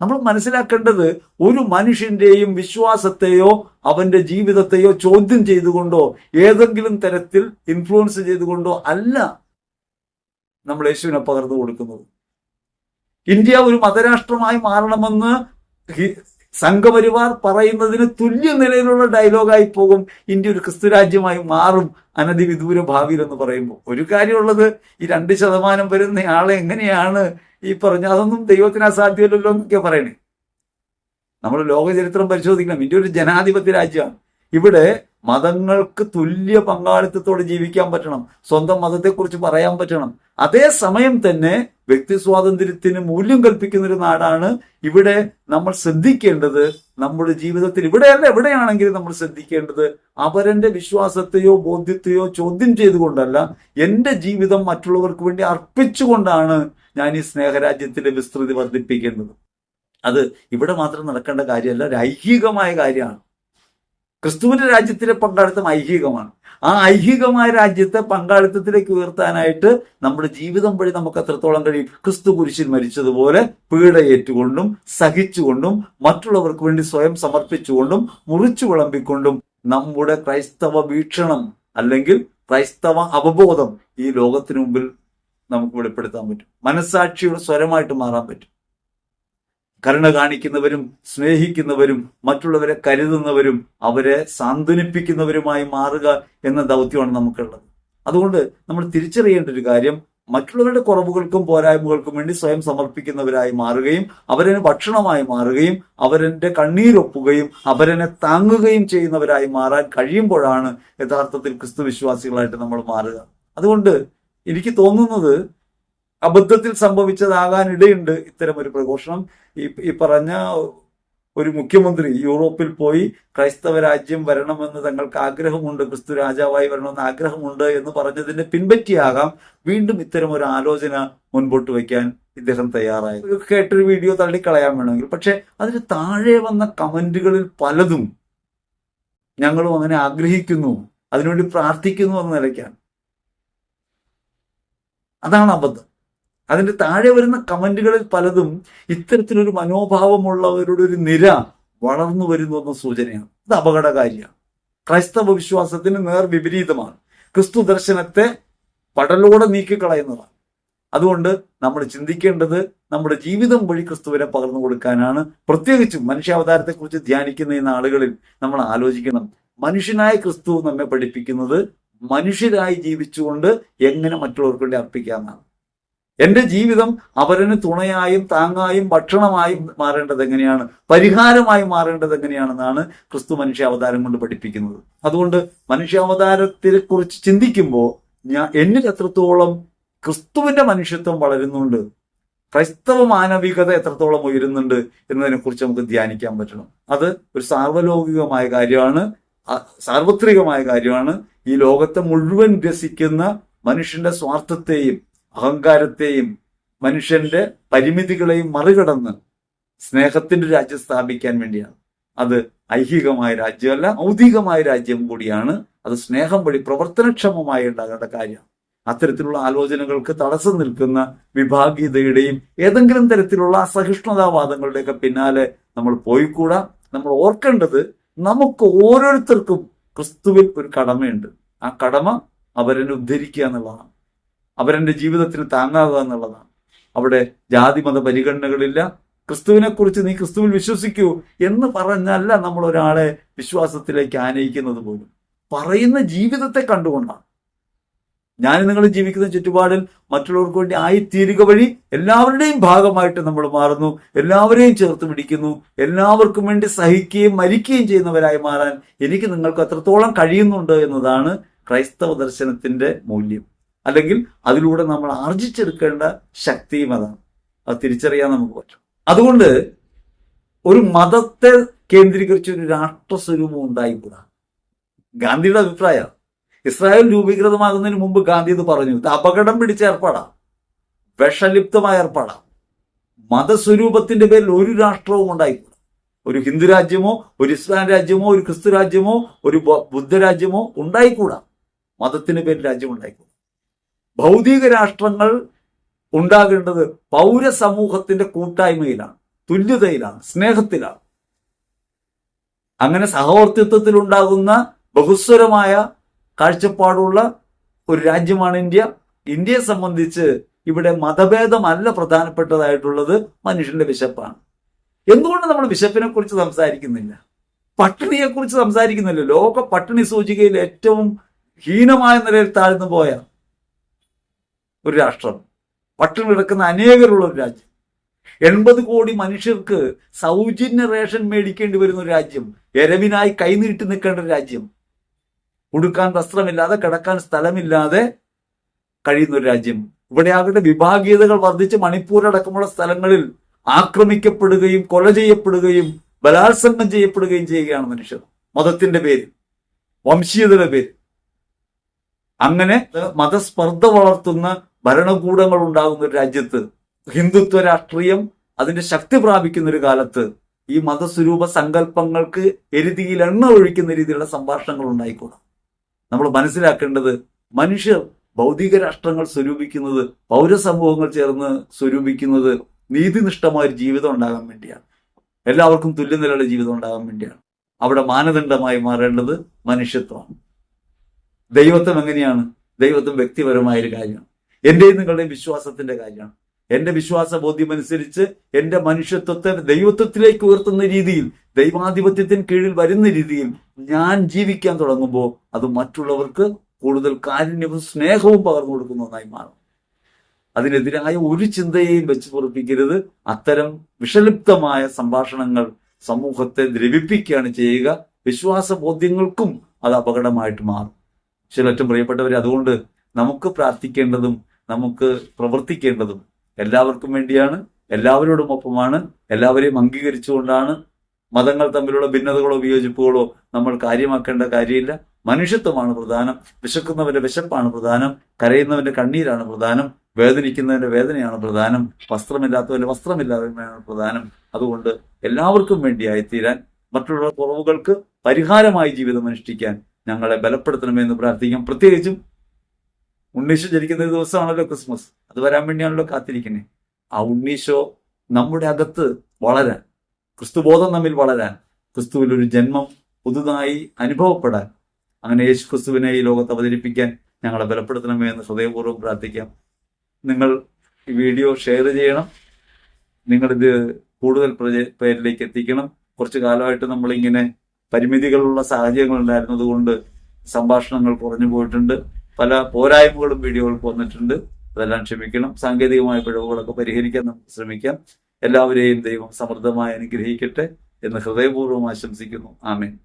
നമ്മൾ മനസ്സിലാക്കേണ്ടത് ഒരു മനുഷ്യന്റെയും വിശ്വാസത്തെയോ അവന്റെ ജീവിതത്തെയോ ചോദ്യം ചെയ്തുകൊണ്ടോ ഏതെങ്കിലും തരത്തിൽ ഇൻഫ്ലുവൻസ് ചെയ്തുകൊണ്ടോ അല്ല നമ്മൾ യേശുവിനെ പകർന്നു കൊടുക്കുന്നത്. ഇന്ത്യ ഒരു മതരാഷ്ട്രമായി മാറണമെന്ന് സംഘപരിവാർ പറയുന്നതിന് തുല്യ നിലയിലുള്ള ഡയലോഗായി പോകും ഇന്ത്യ ഒരു ക്രിസ്തു രാജ്യമായി മാറും. അനധിവിദൂര ഭാവിയിൽ എന്ന് പറയുമ്പോൾ. ഒരു കാര്യമുള്ളത് ഈ രണ്ട് ശതമാനം വരുന്ന ആളെ എങ്ങനെയാണ് ഈ പറഞ്ഞ അതൊന്നും ദൈവത്തിന് അസാധ്യമല്ലല്ലോ എന്നൊക്കെ പറയണേ. നമ്മൾ ലോകചരിത്രം പരിശോധിക്കണം. ഇന്ത്യ ഒരു ജനാധിപത്യ രാജ്യമാണ്. ഇവിടെ മതങ്ങൾക്ക് തുല്യ പങ്കാളിത്തത്തോടെ ജീവിക്കാൻ പറ്റണം. സ്വന്തം മതത്തെക്കുറിച്ച് പറയാൻ പറ്റണം. അതേസമയം തന്നെ വ്യക്തി സ്വാതന്ത്ര്യത്തിന് മൂല്യം കൽപ്പിക്കുന്ന ഒരു നാടാണ് ഇവിടെ നമ്മൾ ശ്രദ്ധിക്കേണ്ടത്. നമ്മുടെ ജീവിതത്തിൽ ഇവിടെയല്ല എവിടെയാണെങ്കിലും നമ്മൾ ശ്രദ്ധിക്കേണ്ടത്. അവരന്റെ വിശ്വാസത്തെയോ ബോധ്യത്തെയോ ചോദ്യം ചെയ്തുകൊണ്ടല്ല എന്റെ ജീവിതം മറ്റുള്ളവർക്ക് വേണ്ടി അർപ്പിച്ചുകൊണ്ടാണ് ഞാൻ ഈ സ്നേഹരാജ്യത്തിന്റെ വിസ്തൃതി വർദ്ധിപ്പിക്കേണ്ടത്. അത് ഇവിടെ മാത്രം നടക്കേണ്ട കാര്യമല്ല ഒരു ഐഹികമായ കാര്യമാണ്. ക്രിസ്തുവിന്റെ രാജ്യത്തിലെ പങ്കാളിത്തം ഐഹികമാണ്. ആ ഐഹികമായ രാജ്യത്തെ പങ്കാളിത്തത്തിലേക്ക് ഉയർത്താനായിട്ട് നമ്മുടെ ജീവിതം വഴി നമുക്ക് എത്രത്തോളം കഴിയും? ക്രിസ്തു കുരിശിൽ മരിച്ചതുപോലെ പീഡയേറ്റുകൊണ്ടും സഹിച്ചുകൊണ്ടും മറ്റുള്ളവർക്ക് വേണ്ടി സ്വയം സമർപ്പിച്ചുകൊണ്ടും മുറിച്ചു വിളമ്പിക്കൊണ്ടും നമ്മുടെ ക്രൈസ്തവ വീക്ഷണം അല്ലെങ്കിൽ ക്രൈസ്തവ അവബോധം ഈ ലോകത്തിനു മുമ്പിൽ നമുക്ക് വെളിപ്പെടുത്താൻ പറ്റും. മനസ്സാക്ഷിയുടെ സ്വരമായിട്ട് മാറാൻ പറ്റും. കരുണ കാണിക്കുന്നവരും സ്നേഹിക്കുന്നവരും മറ്റുള്ളവരെ കരുതുന്നവരും അവരെ സാന്ത്വനിപ്പിക്കുന്നവരുമായി മാറുക എന്ന ദൗത്യമാണ് നമുക്കുള്ളത്. അതുകൊണ്ട് നമ്മൾ തിരിച്ചറിയേണ്ട ഒരു കാര്യം മറ്റുള്ളവരുടെ കുറവുകൾക്കും പോരായ്മകൾക്കും വേണ്ടി സ്വയം സമർപ്പിക്കുന്നവരായി മാറുകയും അവരന് ഭക്ഷണമായി മാറുകയും അവരെ കണ്ണീരൊപ്പുകയും അവരനെ താങ്ങുകയും ചെയ്യുന്നവരായി മാറാൻ കഴിയുമ്പോഴാണ് യഥാർത്ഥത്തിൽ ക്രിസ്തു വിശ്വാസികളായിട്ട് നമ്മൾ മാറുക. അതുകൊണ്ട് എനിക്ക് തോന്നുന്നത് അബദ്ധത്തിൽ സംഭവിച്ചതാകാൻ ഇടയുണ്ട് ഇത്തരം ഒരു പ്രഘോഷണം. ഈ ഈ പറഞ്ഞ ഒരു മുഖ്യമന്ത്രി യൂറോപ്പിൽ പോയി ക്രൈസ്തവ രാജ്യം വരണമെന്ന് തങ്ങൾക്ക് ആഗ്രഹമുണ്ട് ക്രിസ്തു രാജാവായി വരണമെന്ന് ആഗ്രഹമുണ്ട് എന്ന് പറഞ്ഞതിന്റെ പിൻപറ്റിയാകാം വീണ്ടും ഇത്തരം ഒരു ആലോചന മുൻപോട്ട് വയ്ക്കാൻ ഇദ്ദേഹം തയ്യാറായത് കേട്ടൊരു വീഡിയോ തള്ളിക്കളയാൻ വേണമെങ്കിൽ. പക്ഷെ അതിന് താഴെ വന്ന കമന്റുകളിൽ പലതും ഞങ്ങളും അങ്ങനെ ആഗ്രഹിക്കുന്നു അതിനുവേണ്ടി പ്രാർത്ഥിക്കുന്നു എന്ന നിലയ്ക്കാണ്. അതാണ് അബദ്ധം. അതിന്റെ താഴെ വരുന്ന കമന്റുകളിൽ പലതും ഇത്തരത്തിലൊരു മനോഭാവമുള്ളവരുടെ ഒരു നിര വളർന്നു വരുന്നു എന്ന സൂചനയാണ്. ഇത് അപകടകാരിയാണ്. ക്രൈസ്തവ വിശ്വാസത്തിന് നേർ വിപരീതമാണ്. ക്രിസ്തു ദർശനത്തെ പടലോടെ നീക്കിക്കളയുന്നതാണ്. അതുകൊണ്ട് നമ്മൾ ചിന്തിക്കേണ്ടത് നമ്മുടെ ജീവിതം വഴി ക്രിസ്തുവിനെ പകർന്നു കൊടുക്കാനാണ്. പ്രത്യേകിച്ചും മനുഷ്യാവതാരത്തെക്കുറിച്ച് ധ്യാനിക്കുന്ന ഈ നാളുകളിൽ നമ്മൾ ആലോചിക്കണം. മനുഷ്യനായ ക്രിസ്തു നമ്മെ പഠിപ്പിക്കുന്നത് മനുഷ്യരായി ജീവിച്ചുകൊണ്ട് എങ്ങനെ മറ്റുള്ളവർക്ക് വേണ്ടി അർപ്പിക്കാമെന്നാണ്. എന്റെ ജീവിതം അവരന് തുണയായും താങ്ങായും ഭക്ഷണമായും മാറേണ്ടത് എങ്ങനെയാണ്? പരിഹാരമായി മാറേണ്ടത് എങ്ങനെയാണെന്നാണ് ക്രിസ്തു മനുഷ്യാവതാരം കൊണ്ട് പഠിപ്പിക്കുന്നത്. അതുകൊണ്ട് മനുഷ്യാവതാരത്തെ കുറിച്ച് ചിന്തിക്കുമ്പോൾ ഞാൻ എന്നിൽ എത്രത്തോളം ക്രിസ്തുവിന്റെ മനുഷ്യത്വം വളരുന്നുണ്ട് ക്രൈസ്തവ മാനവികത എത്രത്തോളം ഉയരുന്നുണ്ട് എന്നതിനെ കുറിച്ച് നമുക്ക് ധ്യാനിക്കാൻ പറ്റണം. അത് ഒരു സാർവലൗകികമായ കാര്യമാണ് സാർവത്രികമായ കാര്യമാണ്. ഈ ലോകത്തെ മുഴുവൻ രസിക്കുന്ന മനുഷ്യന്റെ സ്വാർത്ഥത്തെയും അഹങ്കാരത്തെയും മനുഷ്യന്റെ പരിമിതികളെയും മറികടന്ന് സ്നേഹത്തിന്റെ രാജ്യം സ്ഥാപിക്കാൻ വേണ്ടിയാണ്. അത് ഐഹികമായ രാജ്യമല്ല ഔദ്യോഗികമായ രാജ്യം കൂടിയാണ്. അത് സ്നേഹം വഴി പ്രവർത്തനക്ഷമമായി ഉണ്ടാകേണ്ട കാര്യമാണ്. അത്തരത്തിലുള്ള ആലോചനകൾക്ക് തടസ്സം നിൽക്കുന്ന വിഭാഗീയതയുടെയും ഏതെങ്കിലും തരത്തിലുള്ള അസഹിഷ്ണുതാവാദങ്ങളുടെയൊക്കെ പിന്നാലെ നമ്മൾ പോയിക്കൂടാ. നമ്മൾ ഓർക്കേണ്ടത് നമുക്ക് ഓരോരുത്തർക്കും ക്രിസ്തുവിൽ ഒരു കടമയുണ്ട്. ആ കടമ അവരെ ഉദ്ധരിക്കുക എന്നുള്ളതാണ്. അവരെന്റെ ജീവിതത്തിന് താങ്ങാകുക എന്നുള്ളതാണ്. അവിടെ ജാതി മത പരിഗണനകളില്ല. ക്രിസ്തുവിനെ കുറിച്ച് നീ ക്രിസ്തുവിൽ വിശ്വസിക്കൂ എന്ന് പറഞ്ഞല്ല നമ്മൾ ഒരാളെ വിശ്വാസത്തിലേക്ക് ആനയിക്കുന്നത് പോലും. പറയുന്ന ജീവിതത്തെ കണ്ടുകൊണ്ടാണ്. ഞാൻ നിങ്ങൾ ജീവിക്കുന്ന ചുറ്റുപാടിൽ മറ്റുള്ളവർക്ക് വേണ്ടി ആയിത്തീരുക വഴി എല്ലാവരുടെയും ഭാഗമായിട്ട് നമ്മൾ മാറുന്നു. എല്ലാവരെയും ചേർത്ത് പിടിക്കുന്നു. എല്ലാവർക്കും വേണ്ടി സഹിക്കുകയും മരിക്കുകയും ചെയ്യുന്നവരായി മാറാൻ എനിക്ക് നിങ്ങൾക്ക് എത്രത്തോളം കഴിയുന്നുണ്ട് എന്നതാണ് ക്രൈസ്തവ ദർശനത്തിന്റെ മൂല്യം. അല്ലെങ്കിൽ അതിലൂടെ നമ്മൾ ആർജിച്ചെടുക്കേണ്ട ശക്തിയും അതാണ്. അത് തിരിച്ചറിയാൻ നമുക്ക് പറ്റും. അതുകൊണ്ട് ഒരു മതത്തെ കേന്ദ്രീകരിച്ച ഒരു രാഷ്ട്രസ്വരൂപം ഉണ്ടായിക്കൂടാ. ഗാന്ധിയുടെ അഭിപ്രായം. ഇസ്രായേൽ രൂപീകൃതമാകുന്നതിന് മുമ്പ് ഗാന്ധി ഇത് പറഞ്ഞു. ഇത് അപകടം പിടിച്ച ഏർപ്പാടാ. വിഷലിപ്തമായ ഏർപ്പാടാ. മതസ്വരൂപത്തിന്റെ പേരിൽ ഒരു രാഷ്ട്രവും ഉണ്ടായിക്കൂടാ. ഒരു ഹിന്ദു രാജ്യമോ ഒരു ഇസ്ലാം രാജ്യമോ ഒരു ക്രിസ്തു രാജ്യമോ ഒരു ബുദ്ധ ബുദ്ധരാജ്യമോ ഉണ്ടായിക്കൂടാ. മതത്തിന്റെ പേരിൽ രാജ്യം ഉണ്ടായിക്കൂടാ. ഭൗതിക രാഷ്ട്രങ്ങൾ ഉണ്ടാകേണ്ടത് പൗരസമൂഹത്തിന്റെ കൂട്ടായ്മയിലാണ് തുല്യതയിലാണ് സ്നേഹത്തിലാണ്. അങ്ങനെ സഹവർത്തിത്വത്തിൽ ഉണ്ടാകുന്ന ബഹുസ്വരമായ കാഴ്ചപ്പാടുള്ള ഒരു രാജ്യമാണ് ഇന്ത്യ. ഇന്ത്യയെ സംബന്ധിച്ച് ഇവിടെ മതഭേദമല്ല പ്രധാനപ്പെട്ടതായിട്ടുള്ളത് മനുഷ്യന്റെ വിശപ്പാണ്. എന്തുകൊണ്ട് നമ്മൾ വിശപ്പിനെ കുറിച്ച് സംസാരിക്കുന്നില്ല? പട്ടിണിയെക്കുറിച്ച് സംസാരിക്കുന്നില്ല. ലോക പട്ടിണി സൂചികയിൽ ഏറ്റവും ഹീനമായ നിലയിൽ താഴ്ന്നു പോയ ഒരു രാഷ്ട്രം. പട്ടിണി കിടക്കുന്ന അനേകരുള്ള ഒരു രാജ്യം. എൺപത് കോടി മനുഷ്യർക്ക് സൗജന്യ റേഷൻ മേടിക്കേണ്ടി വരുന്ന ഒരു രാജ്യം. എരവിനായി കൈനീട്ടി നിൽക്കേണ്ട ഒരു രാജ്യം. ഉടുക്കാൻ വസ്ത്രമില്ലാതെ കിടക്കാൻ സ്ഥലമില്ലാതെ കഴിയുന്ന ഒരു രാജ്യം. ഇവിടെ ആകട്ടെ വിഭാഗീയതകൾ വർദ്ധിച്ച് മണിപ്പൂർ അടക്കമുള്ള സ്ഥലങ്ങളിൽ ആക്രമിക്കപ്പെടുകയും കൊല ചെയ്യപ്പെടുകയും ബലാത്സംഗം ചെയ്യപ്പെടുകയും ചെയ്യുകയാണ് മനുഷ്യർ. മതത്തിന്റെ പേര്. വംശീയതയുടെ പേര്. അങ്ങനെ മതസ്പർദ്ധ വളർത്തുന്ന ഭരണകൂടങ്ങൾ ഉണ്ടാകുന്ന ഒരു രാജ്യത്ത് ഹിന്ദുത്വ രാഷ്ട്രീയം അതിന്റെ ശക്തി പ്രാപിക്കുന്ന ഒരു കാലത്ത് ഈ മതസ്വരൂപ സങ്കല്പങ്ങൾക്ക് എരുതിയിൽ എണ്ണ ഒഴിക്കുന്ന രീതിയിലുള്ള സംഭാഷണങ്ങൾ ഉണ്ടായിക്കൂടാ. നമ്മൾ മനസ്സിലാക്കേണ്ടത് മനുഷ്യർ ഭൗതിക രാഷ്ട്രങ്ങൾ സ്വരൂപിക്കുന്നത് പൗരസമൂഹങ്ങൾ ചേർന്ന് സ്വരൂപിക്കുന്നത് നീതിനിഷ്ഠമായ ഒരു ജീവിതം ഉണ്ടാകാൻ വേണ്ടിയാണ്. എല്ലാവർക്കും തുല്യനിലയുള്ള ജീവിതം ഉണ്ടാകാൻ വേണ്ടിയാണ്. അവിടെ മാനദണ്ഡമായി മാറേണ്ടത് മനുഷ്യത്വമാണ്. ദൈവത്വം എങ്ങനെയാണ്? ദൈവത്വം വ്യക്തിപരമായ ഒരു കാര്യമാണ്. എന്റെയും നിങ്ങളുടെയും വിശ്വാസത്തിന്റെ കാര്യമാണ്. എന്റെ വിശ്വാസ ബോധ്യം അനുസരിച്ച് എന്റെ മനുഷ്യത്വത്തെ ദൈവത്വത്തിലേക്ക് ഉയർത്തുന്ന രീതിയിൽ ദൈവാധിപത്യത്തിന് കീഴിൽ വരുന്ന രീതിയിൽ ഞാൻ ജീവിക്കാൻ തുടങ്ങുമ്പോൾ അത് മറ്റുള്ളവർക്ക് കൂടുതൽ കാരുണ്യവും സ്നേഹവും പകർന്നു കൊടുക്കുന്ന ഒന്നായി മാറും. അതിനെതിരായ ഒരു ചിന്തയെയും വെച്ച് പൊറപ്പിക്കരുത്. അത്തരം വിഷലിപ്തമായ സംഭാഷണങ്ങൾ സമൂഹത്തെ ദ്രവിപ്പിക്കുകയാണ് ചെയ്യുക. വിശ്വാസ ബോധ്യങ്ങൾക്കും അത് അപകടമായിട്ട് മാറും. ചിലറ്റും പ്രിയപ്പെട്ടവരെ അതുകൊണ്ട് നമുക്ക് പ്രാർത്ഥിക്കേണ്ടതും നമുക്ക് പ്രവർത്തിക്കേണ്ടതും എല്ലാവർക്കും വേണ്ടിയാണ് എല്ലാവരോടും ഒപ്പമാണ് എല്ലാവരെയും അംഗീകരിച്ചുകൊണ്ടാണ് മതങ്ങൾ തമ്മിലുള്ള ഭിന്നതകളോ വിയോജിപ്പുകളോ നമ്മൾ കാര്യമാക്കേണ്ട കാര്യമില്ല. മനുഷ്യത്വമാണ് പ്രധാനം വിശക്കുന്നവന്റെ വിശപ്പാണ് പ്രധാനം കരയുന്നവന്റെ കണ്ണീരാണ് പ്രധാനം വേദനിക്കുന്നവന്റെ വേദനയാണ് പ്രധാനം വസ്ത്രമില്ലാത്തവന്റെ വസ്ത്രമില്ലായ്മയാണ് പ്രധാനം. അതുകൊണ്ട് എല്ലാവർക്കും വേണ്ടിയായി തീരാൻ മറ്റുള്ള കുറവുകൾക്ക് പരിഹാരമായി ജീവിതം അനുഷ്ഠിക്കാൻ ഞങ്ങളെ ബലപ്പെടുത്തണമെന്ന് പ്രാർത്ഥിക്കാം. പ്രത്യേകിച്ചും ഉണ്ണീശോ ജനിക്കുന്ന ദിവസമാണല്ലോ ക്രിസ്മസ്. അത് വരാൻ വേണ്ടിയാണല്ലോ കാത്തിരിക്കുന്നത് ആ ഉണ്ണീശോ നമ്മുടെ അകത്ത് വളരാൻ ക്രിസ്തുബോധം നമ്മിൽ വളരാൻ ക്രിസ്തുവിൽ ഒരു ജന്മം പുതുതായി അനുഭവപ്പെടാൻ അങ്ങനെ യേശു ക്രിസ്തുവിനെ ഈ ലോകത്ത് അവതരിപ്പിക്കാൻ ഞങ്ങളെ ബലപ്പെടുത്തണമേ എന്ന് ഹൃദയപൂർവം പ്രാർത്ഥിക്കാം. നിങ്ങൾ ഈ വീഡിയോ ഷെയർ ചെയ്യണം. നിങ്ങളിത് കൂടുതൽ പേരിലേക്ക് എത്തിക്കണം. കുറച്ചു കാലമായിട്ട് നമ്മളിങ്ങനെ പരിമിതികളുള്ള സാഹചര്യങ്ങൾ ഉണ്ടായിരുന്നത് കൊണ്ട് സംഭാഷണങ്ങൾ കുറഞ്ഞു പോയിട്ടുണ്ട്. പല പോരായ്മകളും വീഡിയോകൾക്ക് വന്നിട്ടുണ്ട്. അതെല്ലാം ക്ഷമിക്കണം. സാങ്കേതികമായ പിഴവുകളൊക്കെ പരിഹരിക്കാൻ നമുക്ക് ശ്രമിക്കാം. എല്ലാവരെയും ദൈവം സമൃദ്ധമായി അനുഗ്രഹിക്കട്ടെ എന്ന് ഹൃദയപൂർവം ആശംസിക്കുന്നു. ആമേൻ.